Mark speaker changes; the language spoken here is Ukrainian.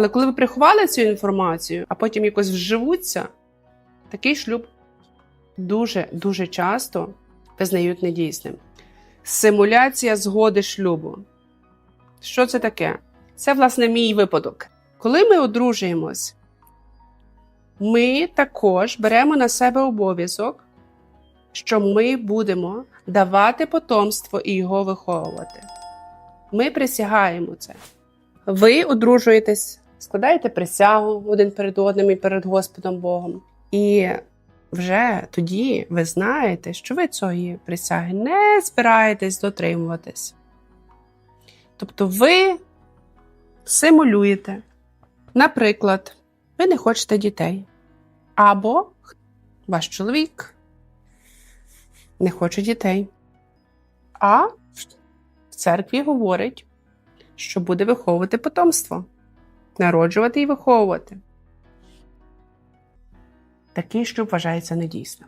Speaker 1: Але коли ви приховали цю інформацію, а потім якось вживуться, такий шлюб дуже дуже часто визнають недійсним. Симуляція згоди шлюбу. Що це таке? Це, власне, мій випадок. Коли ми одружуємось, ми також беремо на себе обов'язок, що ми будемо давати потомство і його виховувати. Ми присягаємо це. Ви одружуєтесь, складаєте присягу один перед одним і перед Господом Богом. І вже тоді ви знаєте, що ви цієї присяги не збираєтесь дотримуватись. Тобто ви симулюєте. Наприклад, ви не хочете дітей, або ваш чоловік не хоче дітей. А в церкві говорить, що буде виховувати потомство, народжувати і виховувати. Такий шлюб вважається недійсним.